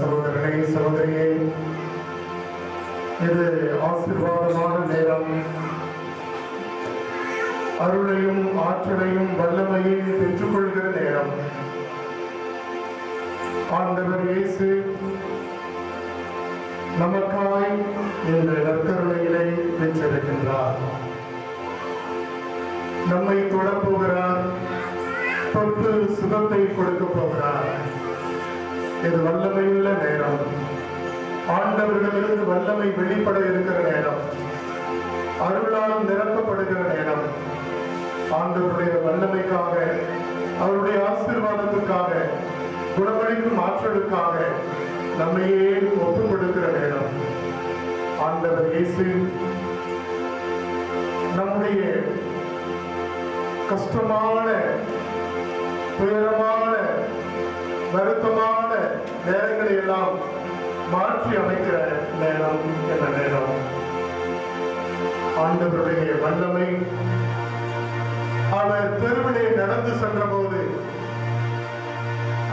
அன்பான சகோதரனே சகோதரியே இது ஆசீர்வாதமான நேரம். அருளையும் ஆற்றலையும் வல்லமையும் பெற்றுக்கொள்கிற நேரம். ஆண்டவர் இயேசு நமக்காய் இந்த நற்கருணையிலே பெற்றிருக்கின்றார். நம்மை தொடப் போகிறார் தொட்டு சுகத்தை கொடுக்க போகிறார். இது வல்லமையுள்ள நேரம். ஆண்டவர்களிலிருந்து வல்லமை வெளிப்பட இருக்கிற நேரம். அருளால் நிரப்பப்படுகிற நேரம். ஆண்டவருடைய வல்லமைக்காக அவருடைய ஆசீர்வாதத்துக்காக குணமளிக்கும் ஆற்றலுக்காக நம்மையே ஒப்புக் கொடுக்கிற நேரம். ஆண்டவர் இயேசு நம்முடைய கஷ்டமான துயரமான வருத்தமான நேரங்களை எல்லாம் மாற்றி அமைக்கிற நேரம் என்ற நேரம். ஆண்டவருடைய வல்லமை. அவர் தெருவிலே நடந்து சென்றபோது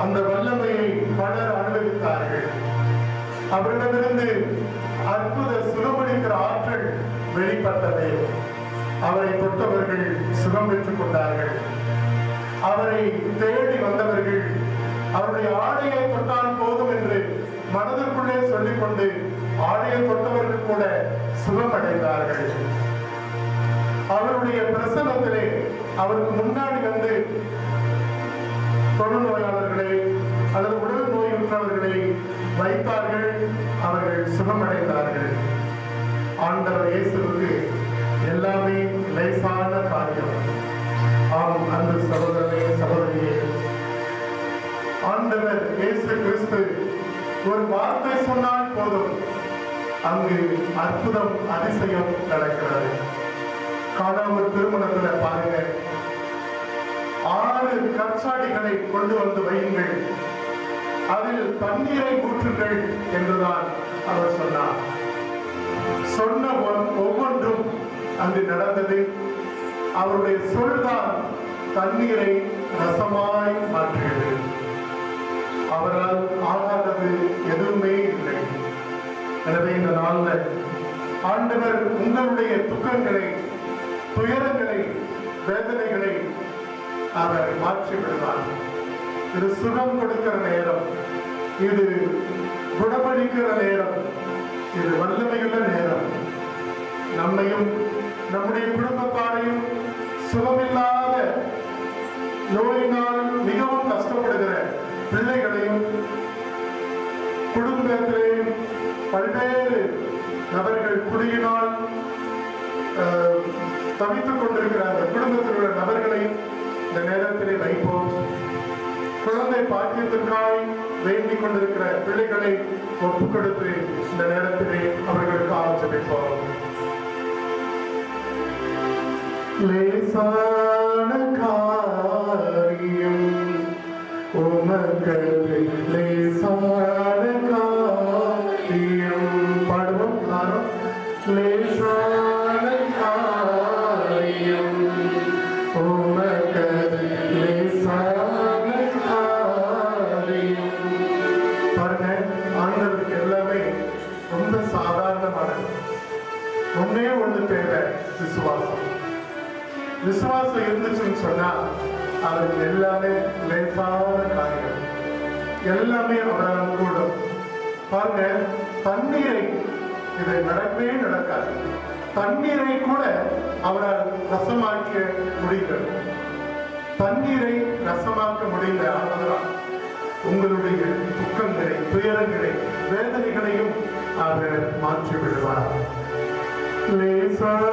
அந்த வல்லமையை பலர் அனுபவித்தார்கள். அவரிடமிருந்து அற்புத சுகமளிக்கிற ஆற்றல் வெளிப்பட்டது. அவரை தொட்டவர்கள் சுகம் பெற்றுக் கொண்டார்கள். அவரை தேடி வந்தவர்கள் அவருடைய ஆடையை தொட்டால் போதும் என்று மனதிற்குள்ளே சொல்லிக்கொண்டு ஆடையை தொட்டவர்கள் கூட சுகமடைந்தார்கள். அவருடைய பிரசனத்திலே அவருக்கு முன்னாடி வந்து தொழுநோயாளர்களை அல்லது உடல் நோயுற்றவர்களை வைத்தார்கள் அவர்கள் சுகமடைந்தார்கள். ஆண்டவர் இயேசுக்கு எல்லாமே லேசான காரியம். ஆம் அன்பு சகோதரனே சகோதரியே ஆண்டவர் இயேசு கிறிஸ்து ஒரு வார்த்தை சொன்னால் போதும். அங்கு அற்புதம் அதிசயம் நடக்கிறது. காணாமல் திருமணத்துல பாருங்க. ஆறு கற்சாடிகளை கொண்டு வந்து வையுங்கள். அதில் தண்ணீரை ஊற்றுங்கள் என்றுதான் அவர் சொன்னார். சொன்ன ஒவ்வொன்றும் அங்கு நடந்தது. அவருடைய சொல்தான் தண்ணீரை ரசமாய் மாற்றியது. அவரால் ஆகாதது எதுவுமே இல்லை. எனவே இந்த நாள்ல ஆண்டவர் உங்களுடைய துக்கங்களை துயரங்களை வேதனைகளை அவர் மாற்றி விடுவார் இது சுகம் கொடுக்கிற நேரம். இது குணமளிக்கிற நேரம். இது வல்லமையுள்ள நேரம். நம்மையும் நம்முடைய குடும்பத்தாரையும் சுகமில்லாத நோயினால் மிகவும் கஷ்டப்படுகிற பிள்ளைகளையும் குடும்பத்திலே பல்வேறு நபர்கள் குடியினால் தவித்துக் கொண்டிருக்கிற அந்த குடும்பத்தில் உள்ள நபர்களை இந்த நேரத்திலே வைப்போம். குழந்தை பாக்கியத்திற்காய் வேண்டிக் கொண்டிருக்கிற பிள்ளைகளை ஒப்புக் கொடுத்து இந்த நேரத்திலே அவர்களுக்கு ஆலோசனைப்போம். லேசான கால ஒன்னே ஒண்ணு தேவை விசுவாசம். விசுவாசம் இருந்துச்சுன்னு சொன்னா அதுக்கு எல்லாமே லேசாக எல்லாமே அவரால் கூடும் பாருங்க தண்ணீரை இது நடக்கவே நடக்காது. தண்ணீரை கூட அவரால் ரசமாக்க முடிகிறது தண்ணீரை ரசமாக்க முடியல ஆனதனால் உங்களுடைய துக்கங்களை துயரங்களை வேதனைகளையும் அவர் மாற்றி விடுவார் லேசான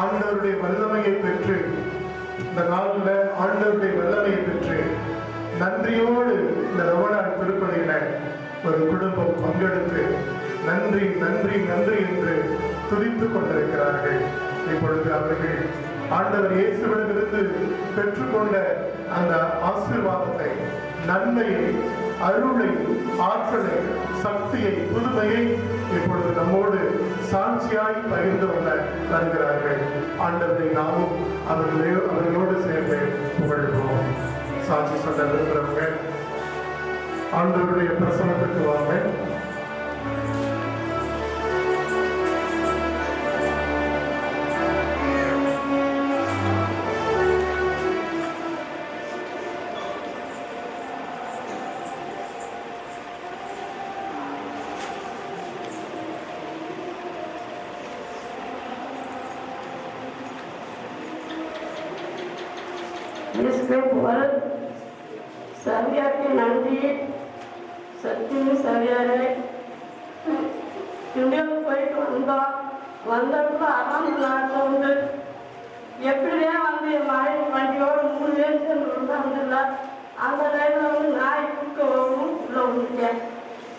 ஆண்டவருடைய வல்லமையை பெற்று இந்த நாளில் ஆண்டவருடைய வல்லமையை பெற்று நன்றியோடு இந்த ரவணாள் திருப்பணியில ஒரு குடும்பம் பங்கெடுத்து நன்றி நன்றி நன்றி என்று துதித்துக் கொண்டிருக்கிறார்கள். இப்பொழுது அவர்கள் ஆண்டவர் இயேசுவிடமிருந்து பெற்றுக்கொண்ட அந்த ஆசீர்வாதத்தை நன்மையை அருளை ஆற்றலை சக்தியை புதுமையை இப்பொழுது நம்மோடு சாட்சியாய் பகிர்ந்து கொள்ள தருகிறார்கள். ஆண்டவரை நாமும் அவர்களே அவர்களோடு சேர்ந்து புகழ்வோம். சாட்சி சொல்ல விரும்புகிறவங்க ஆண்டவருடைய பிரசனத்துக்கு வாங்க. அந்த டைமில் வந்து நாய் குறுக்க வரணும் உள்ள விழுந்துட்டேன்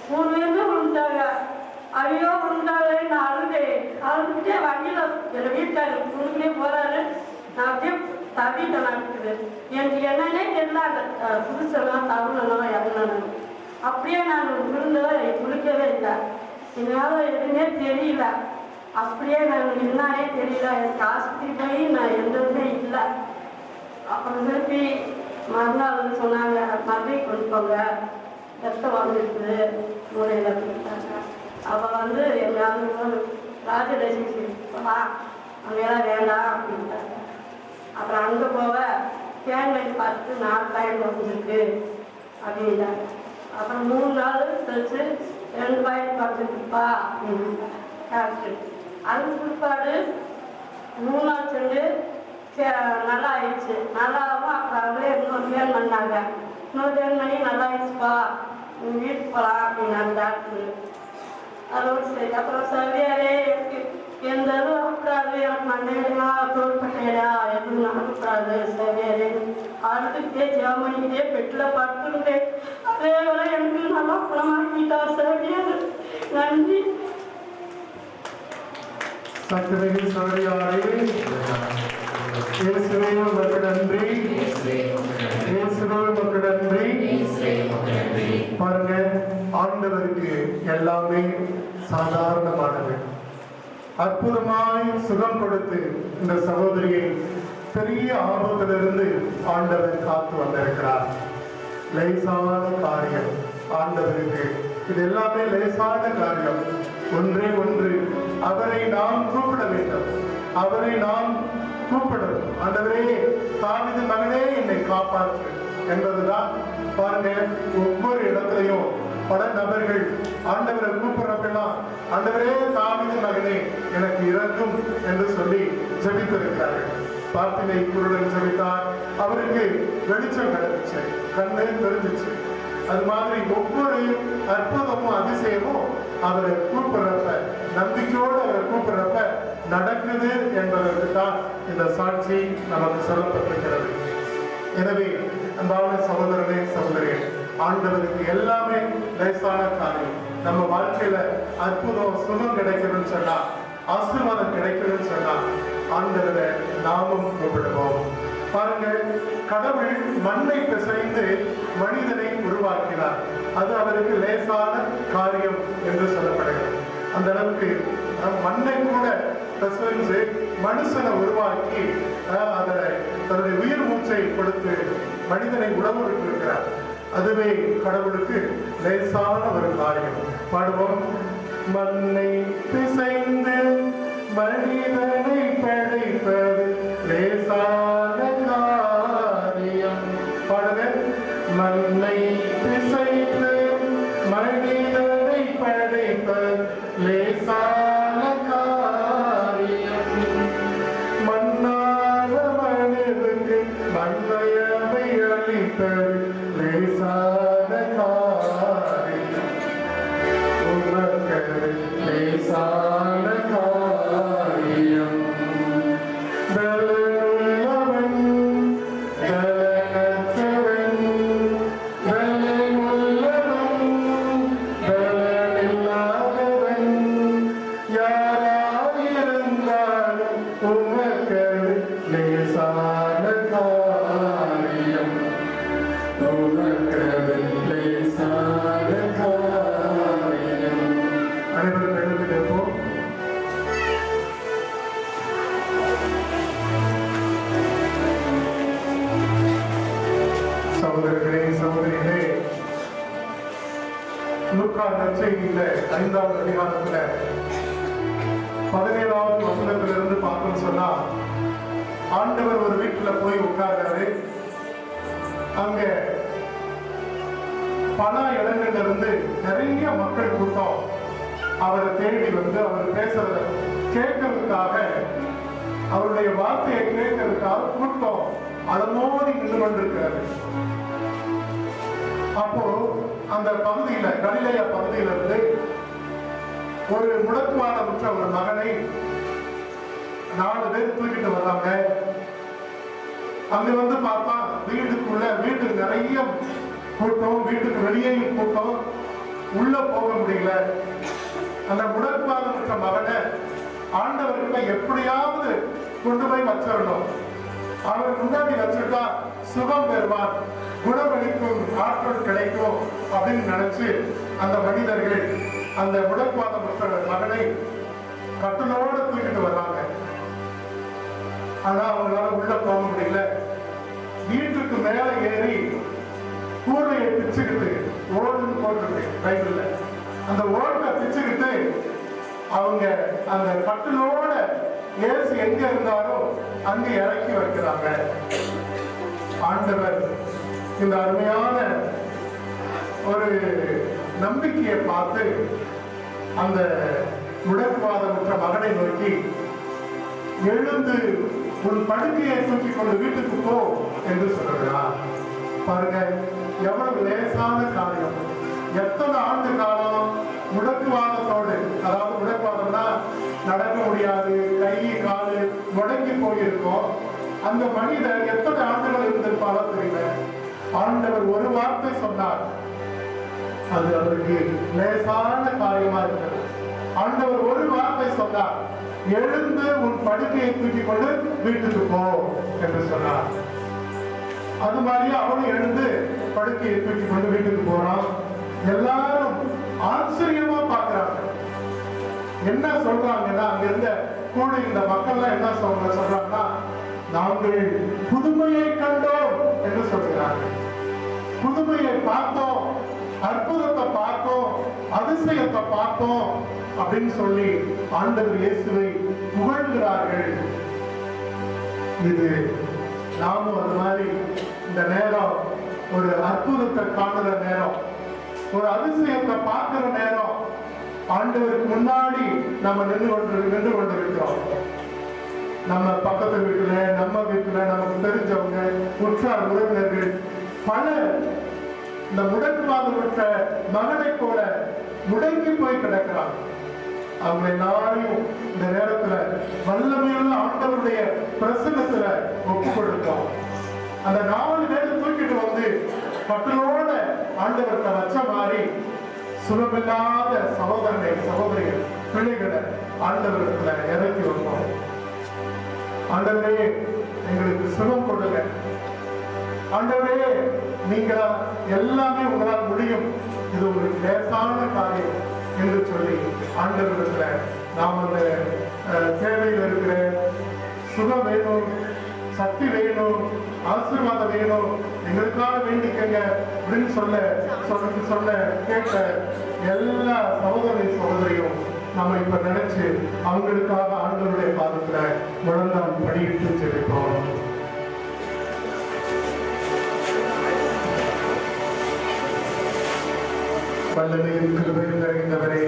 மூணு பேருமே விழுந்தாங்க ஐயோ விழுந்தாலே நான் அழுதேன். அழுதுட்டே வண்டியில் என் வீட்டுக்காரர் குறுக்கிலே போறாரு. நான் அப்படியே தவிட்டேன் நடக்குது எனக்கு என்னன்னே தெரியல அந்த புதுசெல்லாம் தமிழெல்லாம் இறங்கணும் அப்படியே நான் விழுந்ததை குளிக்கவே இல்லை. என்னால் எதுவுமே தெரியல. அப்படியே நான் என்னானே தெரியல. எனக்கு ஆஸ்பத்திரி போய் நான் எந்த இல்லை. அப்புறம் திருப்பி மறுநாள் வந்து சொன்னாங்க மறுபடியும் கொண்டு போங்க ரத்தம் வந்துருக்குது மூளையில் அப்படின்ட்டாங்க வந்து எங்கேயாவது ராஜலட்சுமி போகலாம் அங்கெல்லாம் வேண்டாம் அப்படின்ட்டாங்க. அப்புறம் அங்கே போக தேங்காய் பார்த்து நாலு பாயிண்ட் வந்துருக்கு அப்படின்ட்டாங்க. அப்புறம் மூணு நாள் கழிச்சு ரெண்டு பாயிண்ட் பார்த்துருக்குப்பா அப்படின்னு டாக்டர் அதுக்கு பிற்பாடு மூணு நாள் சென்று நல்லா ஆயிடுச்சு நல்லாவும் அப்புறம் அவங்களே இன்னொரு ஃபேன் பண்ணாங்க. இன்னொரு ஃபேன் பண்ணி நல்லா ஆயிடுச்சுப்பா வீட்டுக்கு போகலாம் அப்படின்னாங்க டாக்டர். அதோடு சரி. அப்புறம் சர்வியாரே எந்த இதுவும் ஆகக்கூடாது. எனக்கு மண்டையிலா தோள்பட்டையிலா எதுவும் நடக்கக்கூடாது. சர்வியாரே அடுத்துக்கிட்டே ஜெபம் பண்ணிக்கிட்டே பெட்டில் படுத்துருந்தேன் அதே வேலை எனக்கு நல்லா குணமாக்கிட்டா சர்வியார் நன்றி. சத்துமிகு சரியாரே இயேசுவே உமக்கு நன்றி. இயேசுவே உமக்கு நன்றி. பாருங்க ஆண்டவருக்கு எல்லாமே சாதாரணமானது. அற்புதமாய் சுகம் கொடுத்து இந்த சகோதரியை பெரிய ஆபத்திலிருந்து ஆண்டவர் காத்து வந்திருக்கிறார். லேசான காரியம் ஆண்டவருக்கு. இது எல்லாமே லேசான காரியம். ஒன்றே ஒன்று. அவரை நாம் கூப்பிட வேண்டும். அவரை நாம் கூப்பிடுறது. ஆண்டவரே தாவிது மகனே என்னை காப்பாற்று என்பதுதான் பாருங்க ஒவ்வொரு இடத்துலையும் பல நபர்கள் ஆண்டவரை கூப்பிடுறப்பெல்லாம் ஆண்டவரே தாவிது மகனே எனக்கு இறக்கும் என்று சொல்லி ஜெபித்திருக்கிறார்கள். பார்த்தினை குருடன் ஜெபித்தார். அவருக்கு வெளிச்சம் கிடைச்சு கண்ணு தெரிஞ்சிச்சு. அது மாதிரி ஒவ்வொரு அற்புதமும் அதிசயமும் அவரை கூப்பிடுற நம்பிக்கையோடு அவரை கூப்பிடுறப்ப நடக்குது என்பதற்கு தான் இந்த சாட்சி நமக்கு சொல்லப்பட்டிருக்கிறது. எனவே அன்பான சகோதரனே சகோதரே ஆண்டவருக்கு எல்லாமே லேசான காரியம். நம்ம வாழ்க்கையில அற்புதம் சுகம் கிடைக்கணும்னு சொன்னா ஆசீர்வாதம் கிடைக்கணும்னு சொன்னா ஆண்டவரை நாமும் கூப்பிடுவோம். பாருங்கள் கடவுள் மண்ணை பிசைந்து மனிதனை உருவாக்கினார். அது அவருக்கு லேசான அந்த அளவுக்கு மண்ணை கூட பிசைஞ்சு மனுஷனை உருவாக்கி அதனை தன்னுடைய உயிர் மூச்சை கொடுத்து மனிதனை உணவு இருக்கிறார் அதுவே கடவுளுக்கு லேசான ஒரு காரியம். பாடுவோம். மண்ணை பிசைந்து மனிதனை படைப்பது லேசான காரியம். பாடுங்க. மண் சகோதரர்களே சகோதரிகளே லூக்கா நற்செய்தியில ஐந்தாவது அதிகாரத்துல பதினேழாவது வசனத்துல இருந்து பார்க்கணும் சொன்னா ஆண்டவர் ஒரு வீட்டுல போய் உட்கார்றாரு. அங்க பல இடங்கள்ல இருந்து நிறைய மக்கள் கூட்டம் அவரை தேடி வந்து அவர் பேசுறத கேட்கறதுக்காக அவருடைய வார்த்தையை கேட்கறதுக்காக கூட்டம் அதனோடு நின்று கொண்டிருக்கிறாரு அப்போ அந்த பகுதியில கலிலைய பகுதியில இருந்து ஒரு முடக்குவாதமுற்ற ஒரு மகனை நாலு பேர் தூக்கிட்டு வர்றாங்க. அங்க வந்து பார்த்தா வீட்டுக்குள்ள வீட்டு நிறைய கூட்டம் வீட்டுக்கு வெளியேயும் கூட்டம். உள்ள போக முடியல. அந்த முடக்குவாதமுற்ற மகனை ஆண்டவர்கிட்ட எப்படியாவது கொண்டு போய் வச்சிடணும். அவர் முன்னாடி வச்சுட்டா சுகம் பெறுவான். குணமளிக்கும் ஆற்றல் கிடைக்கும் அப்படின்னு நினைச்சு அந்த மனிதர்கள் அந்த முடக்குவாதமுற்ற மகனை கட்டளோட தூக்கிட்டு வர்றாங்க. ஆனா அவங்களால உள்ள போக முடியல. வீட்டுக்கு மேல ஏறி கூடையை பிச்சுக்கிட்டு ஓடுன்னு போட்டிருக்கு பைபிள்ல. அந்த ஓட்டை பிச்சுக்கிட்டு அவங்க அந்த கட்டிலோட இயேசு எங்க இருந்தாரோ அங்கு இறக்கி வைக்கிறாங்க. ஆண்டவர் இந்த அருமையான ஒரு நம்பிக்கையை பார்த்து அந்த முடக்குவாதமுற்ற மகனை நோக்கி எழுந்து உன் படுக்கையை தூக்கி கொண்டு வீட்டுக்கு போ என்று சொல்லுகிறார். பாருங்க எவ்வளவு லேசான காரியம். எத்தனை ஆண்டு காலம் முடக்குவாதத்தோடு அதாவது முடக்குவாதம்னா நடக்க முடியாது கை காலு முடங்கி போயிருக்கோம். அந்த மனிதர் எத்தனை ஆண்டுகள் இருந்திருப்பாரோ தெரியல. ஆண்டவர் ஒரு வார்த்தை சொன்னார். அது அவருக்கு லேசான காரியமா இருக்கிறது ஆண்டவர் ஒரு வார்த்தை சொன்னார். எழுந்து உன் படுக்கையை தூக்கி கொண்டு வீட்டுக்கு போ என்று சொன்னார். அது மாதிரி அவனும் எழுந்து படுக்கையை தூக்கி கொண்டு வீட்டுக்கு போறான். எல்லாரும் ஆச்சரியமா பார்க்கறாங்க என்ன சொல்றாங்கன்னா அங்க இருந்த கூட இந்த மக்கள்லாம் என்ன சொல்ற சொல்றாங்கன்னா நாங்கள் புதுமையை கண்டோம் என்று சொல்கிறார்கள். புதுமையை பார்த்தோம் அற்புதத்தை பார்த்தோம் அதிசயத்தை பார்த்தோம் அப்படின்னு சொல்லி ஆண்டவர் இயேசுவை புகழ்கிறார்கள். இது நாமும் அது மாதிரி இந்த நேரம் ஒரு அற்புதத்தை காணுற நேரம் ஒரு அதிசயத்தை பார்க்கிற நேரம் ஆண்டவருக்கு முன்னாடி நம்ம நின்று கொண்டு நின்று கொண்டிருக்கிறோம். நம்ம பக்கத்து வீட்டுல நம்ம வீட்டுல நமக்கு தெரிஞ்சவங்க உற்றார் உறவினர்கள் பல இந்த முடக்குவாதம் பெற்ற மகனை போல முடங்கி போய் கிடக்கிறாங்க அவங்க எல்லாரையும் இந்த நேரத்துல வல்லமையுள்ள ஆண்டவருடைய பிரசனத்துல ஒப்பு கொடுத்தோம் அந்த நாலு பேரும் தூக்கிட்டு வந்து கட்டளோட ஆண்டவர்கிட்ட வச்ச மாதிரி சுலபில்லாத சகோதரனை சகோதரிகள் பிள்ளைகளை ஆண்டவரத்துல இறக்கி வந்தோம் ஆண்டவரே எங்களுக்கு சுகம் கொடுங்க. ஆண்டவரே நீங்க எல்லாமே உங்களால் முடியும். இது ஒரு லேசான காரியம் என்று சொல்லி ஆண்டவரிடத்துல நாம் அந்த சேவையில் தேவையில் இருக்கிற சுகம் வேணும் சக்தி வேணும் ஆசீர்வாதம் வேணும் எங்களுக்காக வேண்டிக்கங்க அப்படின்னு சொல்ல சொல்ல சொல்ல கேட்ட எல்லா சகோதரி சகோதரியும் நம்ம இப்ப நினைச்சு அவங்களுக்காக ஆண்டவருடைய பாதத்துல முழந்தால் படியிட்டு செலுத்தோம் வல்லமையும் கிருபையும் நிறைந்தவரே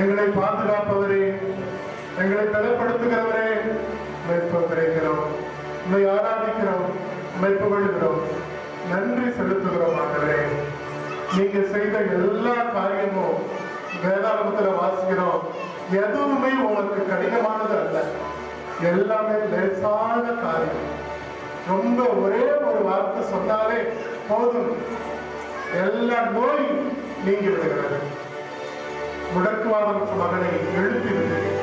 எங்களை பாதுகாப்பவரே எங்களை பலப்படுத்துகிறவரே மெய்ப்பவரைக்கிறோம் உண்மை ஆராதிக்கிறோம் மெய்ப்புகொள்கிறோம் நன்றி செலுத்துகிறோம் ஆண்டவரே. நீங்க செய்த எல்லா காரியமும் வேதாகமத்துல வாசிக்கிறோம். எதுவுமே உங்களுக்கு கடினமானது அல்ல. எல்லாமே லேசான காரியம். ரொம்ப ஒரே ஒரு வார்த்தை சொன்னாலே போதும். எல்லா நோய் நீங்கி விடுகிறது. முடக்குவாதம் மகனை எழுப்பி விடுகிறேன்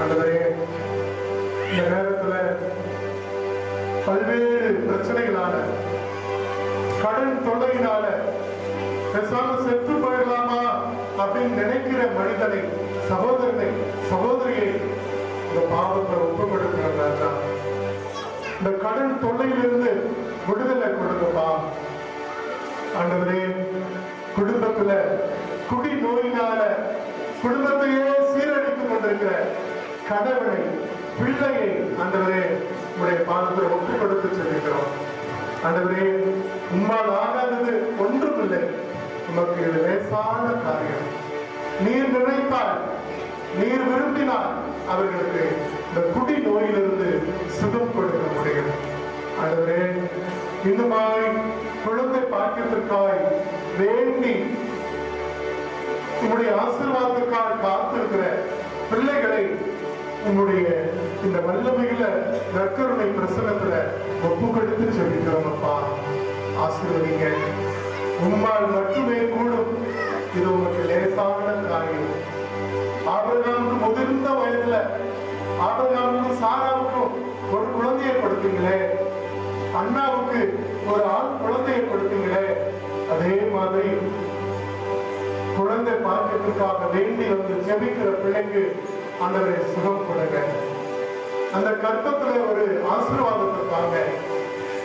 ஆண்டவரே இந்த நேரத்துல பல்வேறு பிரச்சனைகளால கடன் தொல்லையினால பேசாம செத்து போயிடலாமா அப்படின்னு நினைக்கிற மனிதனை சகோதரனை சகோதரியை இந்த பாவத்தை ஒப்பு இந்த கடன் தொல்லையிலிருந்து விடுதலை கொடுங்கப்பா. ஆண்டவரே குடும்பத்துல குடி நோயினால குடும்பத்தையே சீரழித்துக் கொண்டிருக்கிற கணவனை பிள்ளையை ஆண்டவரே உடைய பாதத்தில் ஒப்புக் கொடுத்து செல்கிறோம் ஆண்டவரே உம்மால் ஆகாதது ஒன்றுமில்லை. உமக்கு இது லேசான காரியம். நீர் நினைத்தால் நீர் விரும்பினால் அவர்களுக்கு இந்த குடி நோயிலிருந்து சுகம் கொடுக்க முடியும். ஆண்டவரே இன்னுமாய் குழந்தை பாக்கியத்திற்காய் வேண்டி உங்களுடைய ஆசீர்வாதத்திற்காக காத்திருக்கிற பிள்ளைகளை உங்களுடைய இந்த வல்லமையில நற்கருணை பிரசனத்துல ஒப்பு கொடுத்து சொல்லிக்கிறோம் அப்பா. ஆசீர்வதிங்க. உம்மால் மட்டுமே கூடும். இது உங்களுக்கு லேசான காரியம். ஆபிரகாமுக்கு முதிர்ந்த வயதுல ஆபிரகாமுக்கும் சாராவுக்கும் ஒரு குழந்தையை கொடுத்தீங்களே. அண்ணாவுக்கு ஒரு ஆண் குழந்தையை கொடுத்தீங்களே அதே மாதிரி குழந்தை பாக்கியத்துக்காக வேண்டி வந்து ஜெபிக்கிற பிள்ளைக்கு ஆண்டவரை சுகம் கொடுங்க. அந்த கற்பத்துல ஒரு ஆசீர்வாதத்தை தாங்க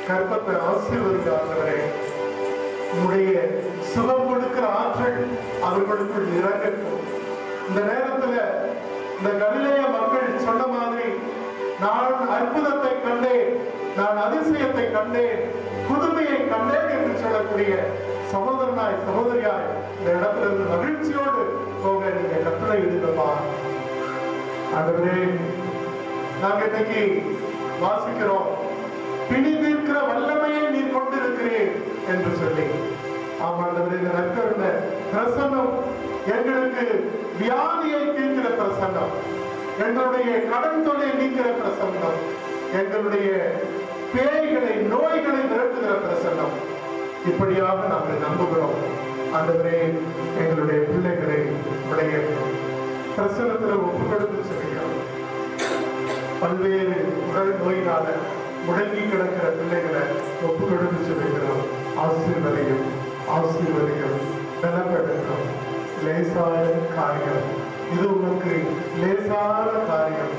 கற்பத்தை ஆசீர்வதிக்க ஆண்டவரே. உங்களுடைய சுகம் கொடுக்கிற ஆற்றல் அவர்களுக்குள் இறங்கட்டும். இந்த நேரத்துல இந்த கலிலேய மக்கள் சொன்ன மாதிரி நான் அற்புதத்தை கண்டேன். நான் அதிசயத்தை கண்டேன். புதுமையை கண்டேன் என்று சொல்லக்கூடிய சகோதரனாய் சகோதரியாய் இந்த இடத்திலிருந்து மகிழ்ச்சியோடு போக நீங்க கட்டளை இடுங்கப்பா அதுவே நாங்க இன்னைக்கு வாசிக்கிறோம். பிணி தீர்க்கிற வல்லமையை நீ கொண்டிருக்கிறேன் என்று சொல்லி. ஆமாண்டவரே இந்த நற்கருண பிரசன்னம் எங்களுக்கு வியாதியை தீர்க்கிற பிரசன்னம். எங்களுடைய கடன் தொல்லை நீக்கிற பிரசன்னம் எங்களுடைய பேய்களை நோய்களை விரட்டுகிற பிரசன்னம் இப்படியாக நாங்கள் நம்புகிறோம். ஆண்டவரே எங்களுடைய பிள்ளைகளை உடைய பிரசனத்தில் ஒப்பு கொடுத்து சொல்கிறோம். பல்வேறு உடல் நோயினால முடங்கி கிடக்கிற பிள்ளைகளை ஒப்பு கொடுத்து சொல்லுகிறோம் ஆசீர்வதியும் ஆசீர்வதியும் பலப்படுத்தும் லேசாய காரியம். இது உனக்கு லேசான காரியம்.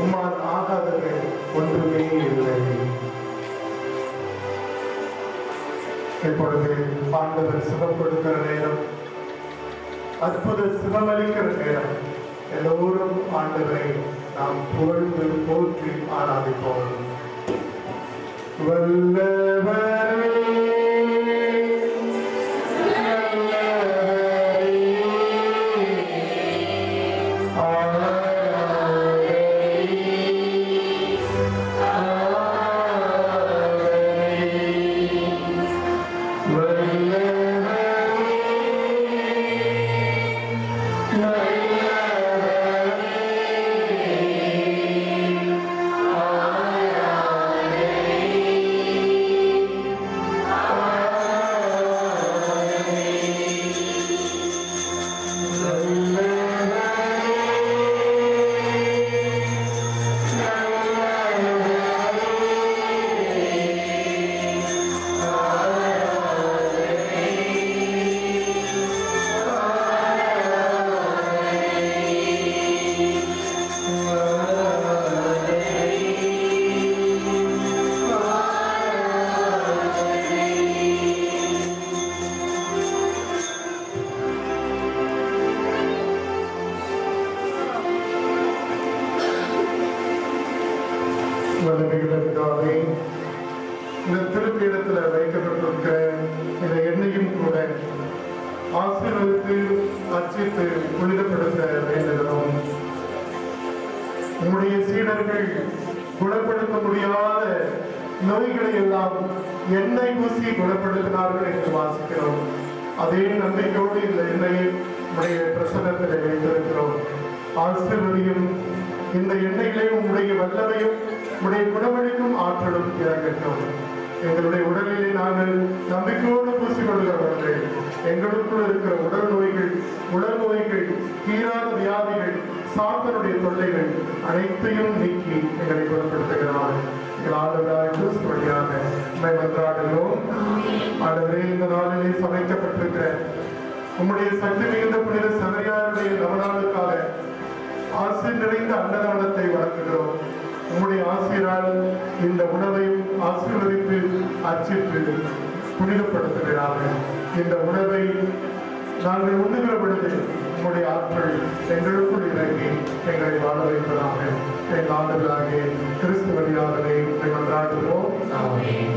உம்மால் ஆகாதது ஒன்றுமே இல்லை. இப்பொழுது ஆண்டவர் சுகம் கொடுக்கிற நேரம். அற்புத சுகமளிக்கிற நேரம். எல்லோரும் ஆண்டவரை நாம் புகழ்ந்து போற்றி ஆராதிப்போம். வல்லவரே ஆசிரியரையும் இந்த எண்ணெயிலே உங்களுடைய வல்லமையும் உடைய குணமளிக்கும் ஆற்றலும் இறங்கட்டும் எங்களுடைய உடலிலே நாங்கள் நம்பிக்கையோடு பூசிக்கொள்கிறவர்கள் எங்களுக்குள் இருக்கிற உடல் நோய்கள் உடல் நோய்கள் தீராத வியாதிகள் சாத்தனுடைய தொல்லைகள் அனைத்தையும் நீக்கி எங்களை குணப்படுத்துகிறார் எங்கள் இந்த நாளிலே சமைக்கப்பட்டிருக்கிற உம்முடைய சக்தி மிகுந்த புனித சமையாருடைய நவநாளுக்காக ஆசை நிறைந்த அன்னதானத்தை வழங்குகிறோம். உங்களுடைய ஆசிரியரால் இந்த உணவையும் ஆசீர்வதித்து அச்சிட்டு புனிதப்படுத்துகிறார்கள் இந்த உணவை நாங்கள் உண்ணுகிற பொழுது உங்களுடைய ஆட்கள் எங்களுக்குள் இறங்கி எங்களை வாழ வைப்பதாக. எங்கள் ஆண்டுகளாக கிறிஸ்து வழியாகவே கொண்டாடுவோம் ஆமென்.